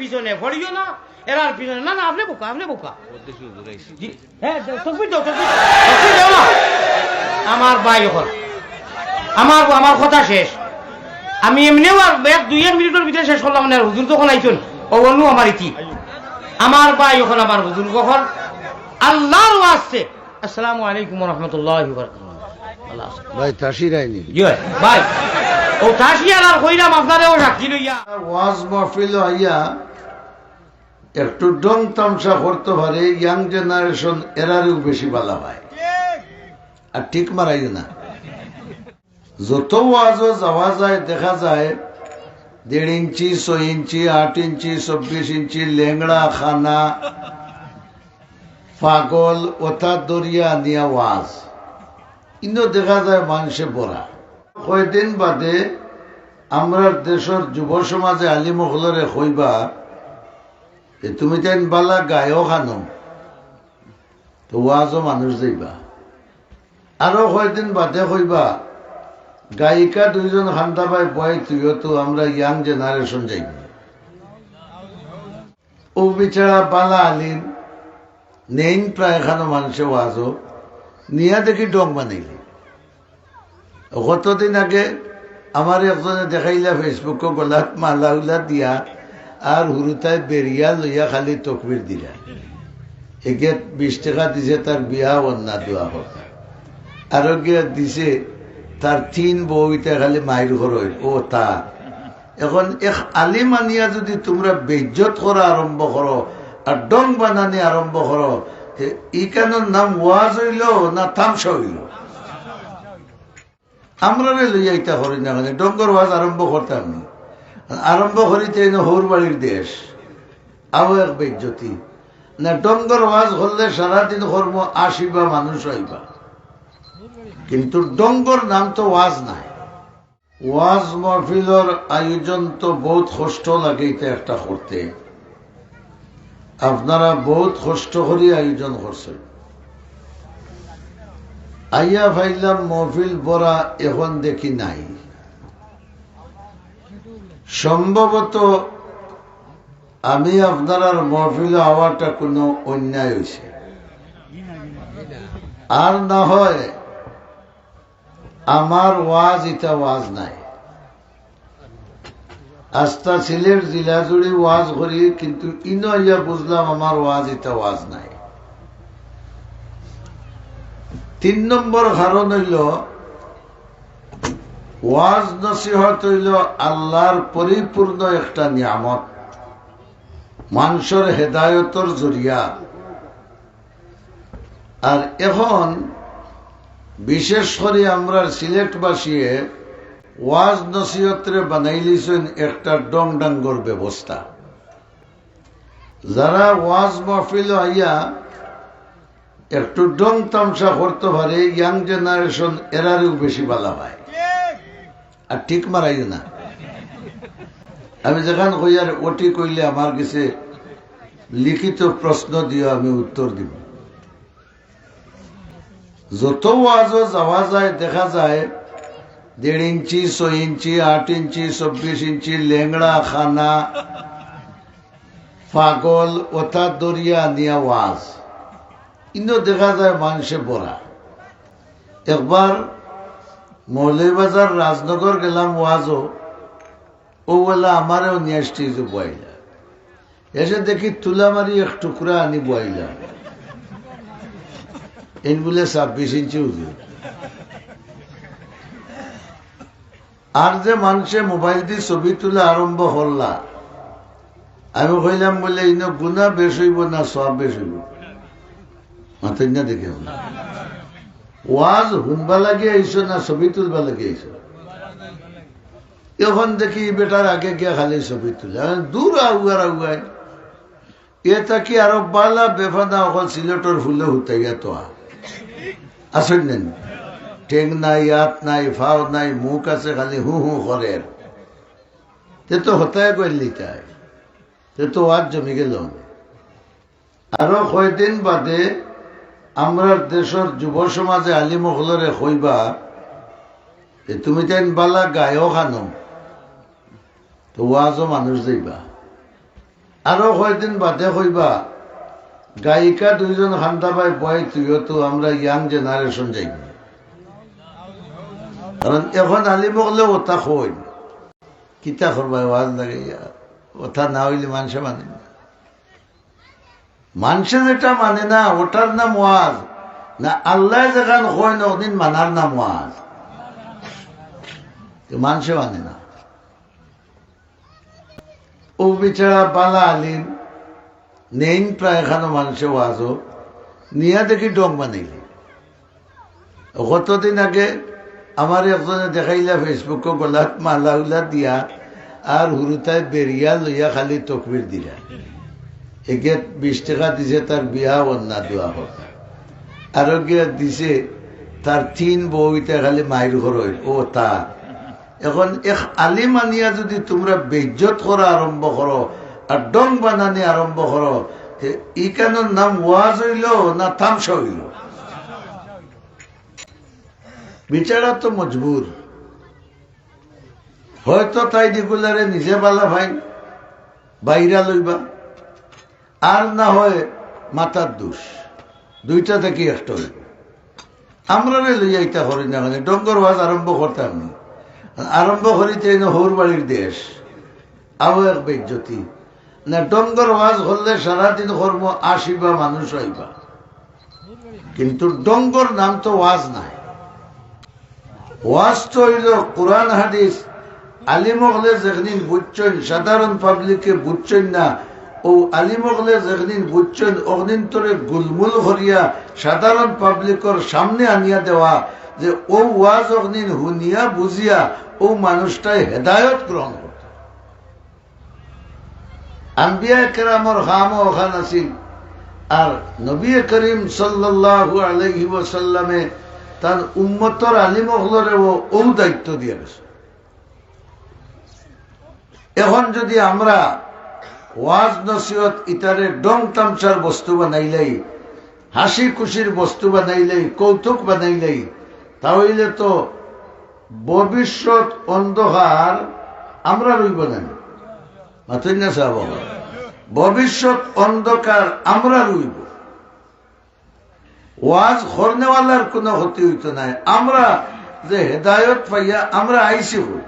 পিছনে ভরিও না এরার পিছনে না না আপনি বোকা আপনি বোকা। হ্যাঁ তকবির দাও তকবির তকবির দাও না। আমার ভাই এখন আমার আমার কথা শেষ। আমি এমনিও আর এক দুই এক মিনিটের ভিতরে শেষ করলাম না হুজুর তখন আইছেন? ও অন্য আমার ইতি আমার ভাই এখন আমার হুজুর কখন? আল্লাহর ওয়াস্তে। আসসালামু আলাইকুম রহমতুল্লাহ। ভাই তাসির আইনি ভাই। ও তাসিয়ার আর কইরাম আপনারেও সাক্ষী লইয়া। ওয়াজ মাহফিল আইয়া একটু ডং তামসা করতে পারে, ইয়াং জেনারেশন এরারও বেশি বালা হয় আর ঠিক মারাই না। যত ওয়াজও যাওয়া যায়, দেখা যায়, দেড় ইঞ্চি, ছয় ইঞ্চি, আট ইঞ্চি, চব্বিশ ইঞ্চি, লেংড়া, খানা, পাগল ওথা দরিয়া নিয়া ওয়াজ। ইনো দেখা যায় মানুষে বড়া। কয়দিন বাদে আমরা দেশের যুব সমাজে আলিমহলরে কইবা যে তুমি তেন বালা গায়ক খানো তো ওয়াজও মানুষ যাইবা আরও কয়দিন বাদে কইবা গায়িকা দুইজন খান্দা ভাই বয়, তুইও তো আমরা ইয়াং জেনারেশন যাইব ও বিচারা বালা আলিম, নেইন প্রায় খানো মানুষে ওয়াজও, নিয়া দেখি ডং বানাইলি। কতদিন আগে আমার একজনে দেখাইলা ফেসবুক গলাত মালা উলা দিয়া আর হুরুতায় বেরিয়া লইয়া খালি তকবির দিলা। একে বিশ টাকা দিছে তার বিয়া অন্যা দোয়া কথা আরও দিছে তার তিন বউইটা খালি মায়ের ঘর ও তা। এখন এক আলি মানিয়া যদি তোমরা বেজ্জত করা আরম্ভ করো আর ডং বানানি আরম্ভ করো ইকানোর নাম ওয়াজ হইল না তামসা হইল? আমরা লইয়া ইটা করি না মানে ডঙ্গর ওয়াজ আরম্ভ করতাম না। আরম্ভ করিতে হৌর বাড়ির দেশ। আও এক বেজ্জতি। না, ডঙ্গর ওয়াজ হলে সারাদিন কর্ম আসিবা, মানুষ হইবা কিন্তু ডঙ্গর নাম তো ওয়াজ নাই। ওয়াজ মহফিলর আয়োজন তো বহুত কষ্ট লাগে এটা একটা করতে। আপনারা বহুত কষ্ট করে আয়োজন করছেন। আইয়া ভাইলাম মহফিল বরা এখন দেখি নাই। সম্ভবত আমি আপনার মহফিল হওয়াটা কোনো অন্যায় হয়েছে। আর না হয় আমার ওয়াজ, এটা ওয়াজ নাই। আস্তা সিলেট জেলা জুড়ে ওয়াজ করি, কিন্তু ইনো ইয়া বুঝলাম আমার ওয়াজ, এটা ওয়াজ নাই। তিন নম্বর কারণ হইল, ওয়াজ নসিহত হইল আল্লাহর পরিপূর্ণ একটা নিয়ামত, মানুষের হেদায়তর জরিয়া। আর এখন, বিশেষ করে আমরা সিলেটবাসীয়ে ওয়াজ নসিহতরে বানাইলিছেন একটা ডং ডাঙ্গর ব্যবস্থা। যারা ওয়াজ মাহফিল আইয়া একটু ডং তামসা করতে পারে ইয়াং জেনারেশন এরারও বেশি ভালো হয় আর ঠিক মারাই না। আমি যেখান কইয়ার ওটি কইলে আমার কাছে লিখিত প্রশ্ন দিও, আমি উত্তর দিব। যত ওয়াজও যাওয়া যায়, দেখা যায়, দেড় ইঞ্চি, ছয় ইঞ্চি, আট ইঞ্চি, চব্বিশ ইঞ্চি, লেংড়া, খানা, পাগল ওথা দরিয়া নিয়া ওয়াজ। ইনো দেখা যায় মানুষে বড়া। একবার মৌলবাজার রাজনগর গেলাম ওয়াজও, ও বলে আমারও নিয়ে স্টেজে বইলা এসে দেখি তুলা মারি এক টুকরা আনি বইলা এন বলে ছাব্বিশ ইঞ্চি উজু আর যে মানুষে মোবাইল দিয়ে ছবি তুলে আরম্ভ হল্লা, আমি কইলাম বলে ইন গুণা বেশ হইব না, সব বেশ হইব। মাথায় না দেখে ওয়াজ শুনবা লাগে আইসো না ছবি তুলবা লাগে আইসো এখন দেখি বেটার আগে গিয়া খালি ছবি তুলে। দূর আগুয়ার আগুয়ায় এটা কি আরও বালা বেফাদা অকল সিলেটর ফুলে হুতাইয়া তো আসেন নেন ঠেং নাই, হাত নাই, ফাও নাই, মুখ আছে, খালি হু হু করে তে তো হতায় করলি তাই তে তো আর জমি গেল। আরও কয়দিন বাদে আমরা দেশের যুব সমাজে আলিমহলরে কইবা যে তুমি তেন বালা গায়ক আনো তো ওয়াজও মানুষ যাইবা আরও কয়দিন বাদে কইবা গায়িকা দুইজন খান্দা পাই বয়, তুইও তো আমরা ইয়াং জেনারেশন যাইব। কারণ এখন আলি বকলে ওটা কই কিতা করবা, ওয়াজ লাগে ওটা না হইলে মানুষে মানে না। মানুষে যেটা মানে না, ওটার নাম ওয়াজ। না, আল্লাহ যেখান কয় না, ওদিন মানার নাম ওয়াজ। মানুষে মানে না। ও বিচারা বালা আলিম, নেইন প্রায় এখানো মানুষে ওয়াজও নিয়া দেখি ডং বানাইলে। কতদিন আগে আমার একজনে দেখাইলা ফেসবুকে গলাত মালা উলা দিয়া আর হুরুতায় বেরিয়া লইয়া খালি তকবির দিলা। একে বিশ টাকা দিছে, তার বিয়া অন্যা দোয়া কথা আর দিছে, তার তিন বউইটা খালি মায়ের ঘর ও তা, এখন এক আলি মানিয়া যদি তোমরা বেজ্জত করা আরম্ভ করো আর ডং বানানি আরম্ভ করো ই কেন নাম ওয়াজ হইল, না তামসা হইল। বিচারা তো মজবুর হয়তো তাই দিগুলারে নিজে বালা ভাই বাইরা লইবা। আর না হয় মাতার দোষ। দুইটা থেকে একটা হইব আমরা লইয়া ইটা করি না মানে ডঙ্গর ওয়াজ আরম্ভ করতাম না। আরম্ভ করিতে হৌর বাড়ির দেশ। আরও এক বেজ্জতি। না, ডঙ্গর ওয়াজ হলে সারাদিন কর্ম আসিবা, মানুষ হইবা কিন্তু ডঙ্গর নাম তো ওয়াজ নাই। ওয়াজ তো হইল কোরআন, হাদিস। আলিমগলে যেদিন বুঝছেন, সাধারণ পাবলিকে বুঝছেন না ও আলিমগলে যেদিন বুঝছেন অগ্নিন তোরে গুলমুল হরিয়া সাধারণ পাবলিকর সামনে আনিয়া দেওয়া যে ও ওয়াজ অগ্নিন হুনিয়া বুঝিয়া ও মানুষটাই হেদায়ত গ্রহণ করত আম্বিয়া কেরামর খাম ওখান আছিল আর নবী করিম সাল্লাল্লাহু আলাইহি ওয়াসাল্লামে তার উম্মতর আলিমগলরে ও ও দায়িত্ব দিয়ে গেছে এখন যদি আমরা ওয়াজ নসিহত ইতারে ডং তামচার বস্তু বানাইলেই, হাসি খুশির বস্তু বানাইলাই, কৌতুক বানাইলেই তাহলে তো ভবিষ্যৎ অন্ধকার আমরা রইব না। না সাহেব? ভবিষ্যৎ অন্ধকার আমরা রইব। ওয়াজ হরনেওয়ালার কোনো ক্ষতি হইত নাই। আমরা যে হেদায়ত পাইয়া আমরা আইসি হই